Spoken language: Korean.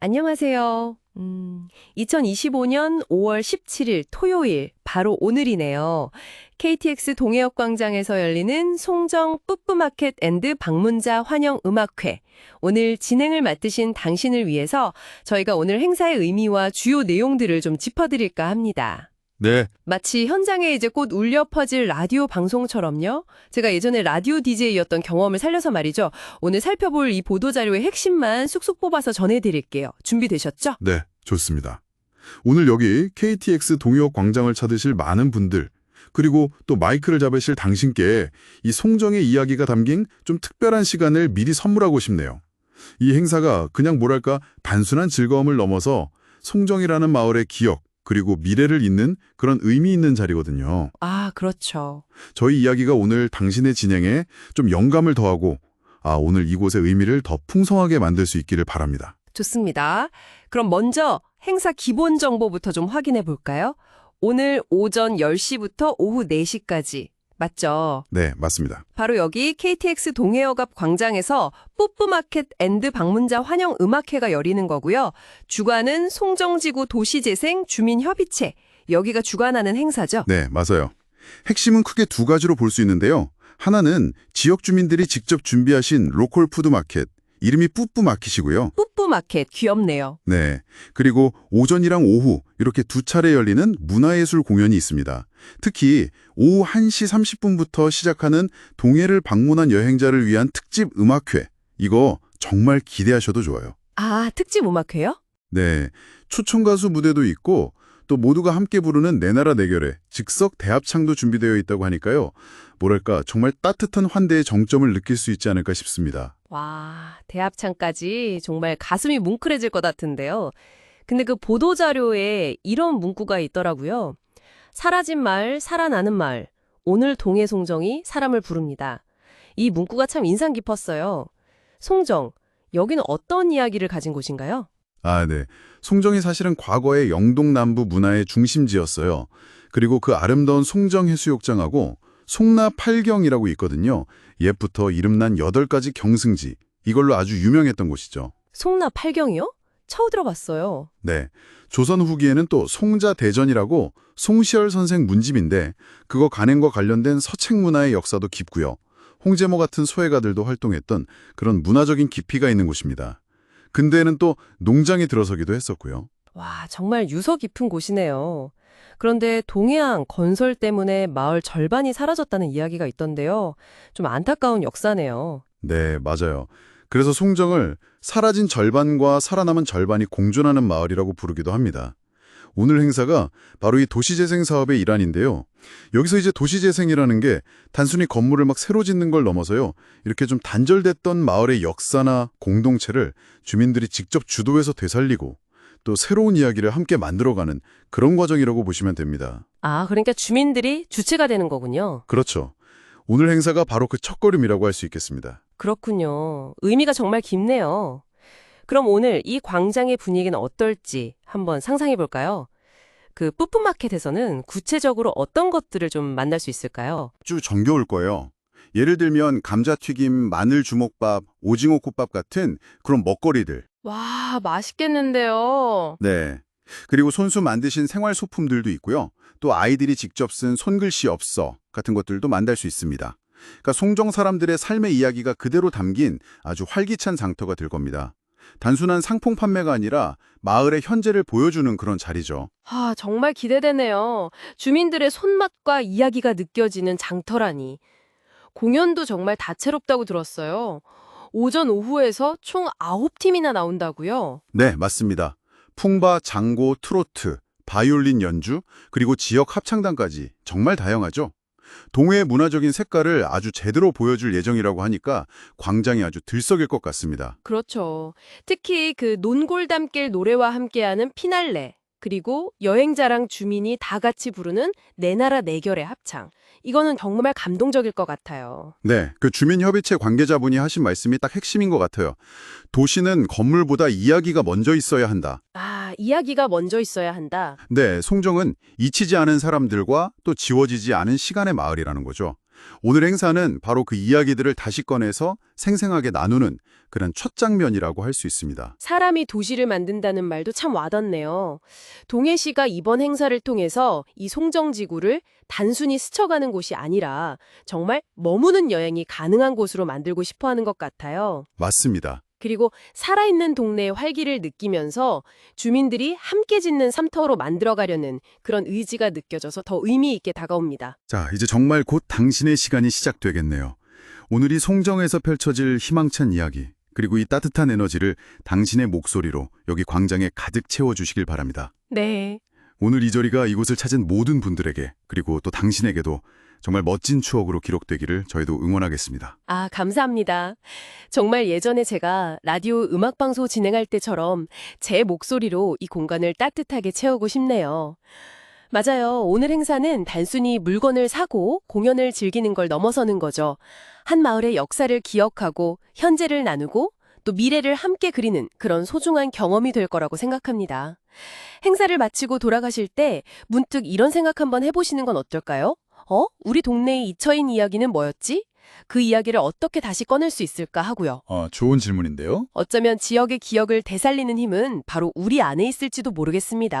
안녕하세요. 음, 2025년 5월 17일 토요일, 바로 오늘이네요. KTX 동해역 광장에서 열리는 송정 뿌뿌마켓 앤드 방문자 환영 음악회. 오늘 진행을 맡으신 당신을 위해서 저희가 오늘 행사의 의미와 주요 내용들을 좀 짚어드릴까 합니다. 네, 마치 현장에 이제 곧 울려 퍼질 라디오 방송처럼요. 제가 예전에 라디오 DJ였던 경험을 살려서 말이죠. 오늘 살펴볼 이 보도자료의 핵심만 쑥쑥 뽑아서 전해드릴게요. 준비되셨죠? 네, 좋습니다. 오늘 여기 KTX 동해역 광장을 찾으실 많은 분들, 그리고 또 마이크를 잡으실 당신께 이 송정의 이야기가 담긴 좀 특별한 시간을 미리 선물하고 싶네요. 이 행사가 그냥 뭐랄까 단순한 즐거움을 넘어서 송정이라는 마을의 기억, 그리고 미래를 잇는 그런 의미 있는 자리거든요. 아, 그렇죠. 저희 이야기가 오늘 당신의 진행에 좀 영감을 더하고 아, 오늘 이곳의 의미를 더 풍성하게 만들 수 있기를 바랍니다. 좋습니다. 그럼 먼저 행사 기본 정보부터 좀 확인해 볼까요? 오늘 오전 10시부터 오후 4시까지. 맞죠? 네, 맞습니다. 바로 여기 KTX 동해역 앞 광장에서 뿌뿌마켓 앤드 방문자 환영 음악회가 열리는 거고요. 주관은 송정지구 도시재생 주민협의체. 여기가 주관하는 행사죠. 네, 맞아요. 핵심은 크게 두 가지로 볼 수 있는데요. 하나는 지역 주민들이 직접 준비하신 로컬 푸드 마켓, 이름이 뿌뿌 마켓이고요. 뿌뿌마켓 귀엽네요. 네. 그리고 오전이랑 오후 이렇게 두 차례 열리는 문화예술 공연이 있습니다. 특히 오후 1시 30분부터 시작하는 동해를 방문한 여행자를 위한 특집 음악회. 이거 정말 기대하셔도 좋아요. 아, 특집 음악회요? 네. 초청 가수 무대도 있고 또 모두가 함께 부르는 내 나라 내결에 즉석 대합창도 준비되어 있다고 하니까요. 뭐랄까 정말 따뜻한 환대의 정점을 느낄 수 있지 않을까 싶습니다. 와, 대합창까지 정말 가슴이 뭉클해질 것 같은데요. 근데 그 보도자료에 이런 문구가 있더라고요. 사라진 마을, 살아나는 마을. 오늘 동해 송정이 사람을 부릅니다. 이 문구가 참 인상 깊었어요. 송정, 여기는 어떤 이야기를 가진 곳인가요? 아, 네. 송정이 사실은 과거의 영동 남부 문화의 중심지였어요. 그리고 그 아름다운 송정 해수욕장하고 송나 팔경이라고 있거든요. 옛부터 이름난 여덟 가지 경승지. 이걸로 아주 유명했던 곳이죠. 송나 팔경이요? 처음 들어봤어요. 네. 조선 후기에는 또 송자 대전이라고 송시열 선생 문집인데 그거 간행과 관련된 서책 문화의 역사도 깊고요. 홍제모 같은 소외가들도 활동했던 그런 문화적인 깊이가 있는 곳입니다. 근대에는 또 농장이 들어서기도 했었고요. 와, 정말 유서 깊은 곳이네요. 그런데 동해안 건설 때문에 마을 절반이 사라졌다는 이야기가 있던데요. 좀 안타까운 역사네요. 네, 맞아요. 그래서 송정을 사라진 절반과 살아남은 절반이 공존하는 마을이라고 부르기도 합니다. 오늘 행사가 바로 이 도시재생 사업의 일환인데요. 여기서 이제 도시재생이라는 게 단순히 건물을 막 새로 짓는 걸 넘어서요. 이렇게 좀 단절됐던 마을의 역사나 공동체를 주민들이 직접 주도해서 되살리고 또 새로운 이야기를 함께 만들어가는 그런 과정이라고 보시면 됩니다. 아, 그러니까 주민들이 주체가 되는 거군요. 그렇죠. 오늘 행사가 바로 그 첫걸음이라고 할 수 있겠습니다. 그렇군요. 의미가 정말 깊네요. 그럼 오늘 이 광장의 분위기는 어떨지 한번 상상해 볼까요? 그 뿌뿌마켓에서는 구체적으로 어떤 것들을 좀 만날 수 있을까요? 아주 정겨울 거예요. 예를 들면 감자튀김, 마늘 주먹밥, 오징어 국밥 같은 그런 먹거리들. 와, 맛있겠는데요. 네. 그리고 손수 만드신 생활 소품들도 있고요. 또 아이들이 직접 쓴 손글씨 엽서 같은 것들도 만날 수 있습니다. 그러니까 송정 사람들의 삶의 이야기가 그대로 담긴 아주 활기찬 장터가 될 겁니다. 단순한 상품 판매가 아니라 마을의 현재를 보여주는 그런 자리죠. 아, 정말 기대되네요. 주민들의 손맛과 이야기가 느껴지는 장터라니. 공연도 정말 다채롭다고 들었어요. 오전 오후에서 총 9팀이나 나온다고요? 네, 맞습니다. 풍바, 장고, 트로트, 바이올린 연주, 그리고 지역 합창단까지 정말 다양하죠. 동해의 문화적인 색깔을 아주 제대로 보여줄 예정이라고 하니까 광장이 아주 들썩일 것 같습니다. 그렇죠. 특히 그 논골담길 노래와 함께하는 피날레, 그리고 여행자랑 주민이 다 같이 부르는 내 나라 내 결의 합창. 이거는 정말 감동적일 것 같아요. 네, 그 주민협의체 관계자분이 하신 말씀이 딱 핵심인 것 같아요. 도시는 건물보다 이야기가 먼저 있어야 한다. 아, 이야기가 먼저 있어야 한다. 네, 송정은 잊히지 않은 사람들과 또 지워지지 않은 시간의 마을이라는 거죠. 오늘 행사는 바로 그 이야기들을 다시 꺼내서 생생하게 나누는 그런 첫 장면이라고 할 수 있습니다. 사람이 도시를 만든다는 말도 참 와닿네요. 동해 시가 이번 행사를 통해서 이 송정지구를 단순히 스쳐가는 곳이 아니라 정말 머무는 여행이 가능한 곳으로 만들고 싶어 하는 것 같아요. 맞습니다. 그리고 살아있는 동네의 활기를 느끼면서 주민들이 함께 짓는 삼터로 만들어가려는 그런 의지가 느껴져서 더 의미 있게 다가옵니다. 자, 이제 정말 곧 당신의 시간이 시작되겠네요. 오늘이 송정에서 펼쳐질 희망찬 이야기, 그리고 이 따뜻한 에너지를 당신의 목소리로 여기 광장에 가득 채워주시길 바랍니다. 네. 오늘 이 자리가 이곳을 찾은 모든 분들에게, 그리고 또 당신에게도 정말 멋진 추억으로 기록되기를 저희도 응원하겠습니다. 아, 감사합니다. 정말 예전에 제가 라디오 음악방송 진행할 때처럼 제 목소리로 이 공간을 따뜻하게 채우고 싶네요. 맞아요. 오늘 행사는 단순히 물건을 사고 공연을 즐기는 걸 넘어서는 거죠. 한 마을의 역사를 기억하고 현재를 나누고 또 미래를 함께 그리는 그런 소중한 경험이 될 거라고 생각합니다. 행사를 마치고 돌아가실 때 문득 이런 생각 한번 해보시는 건 어떨까요? 어? 우리 동네의 잊혀인 이야기는 뭐였지? 그 이야기를 어떻게 다시 꺼낼 수 있을까 하고요. 어, 좋은 질문인데요. 어쩌면 지역의 기억을 되살리는 힘은 바로 우리 안에 있을지도 모르겠습니다.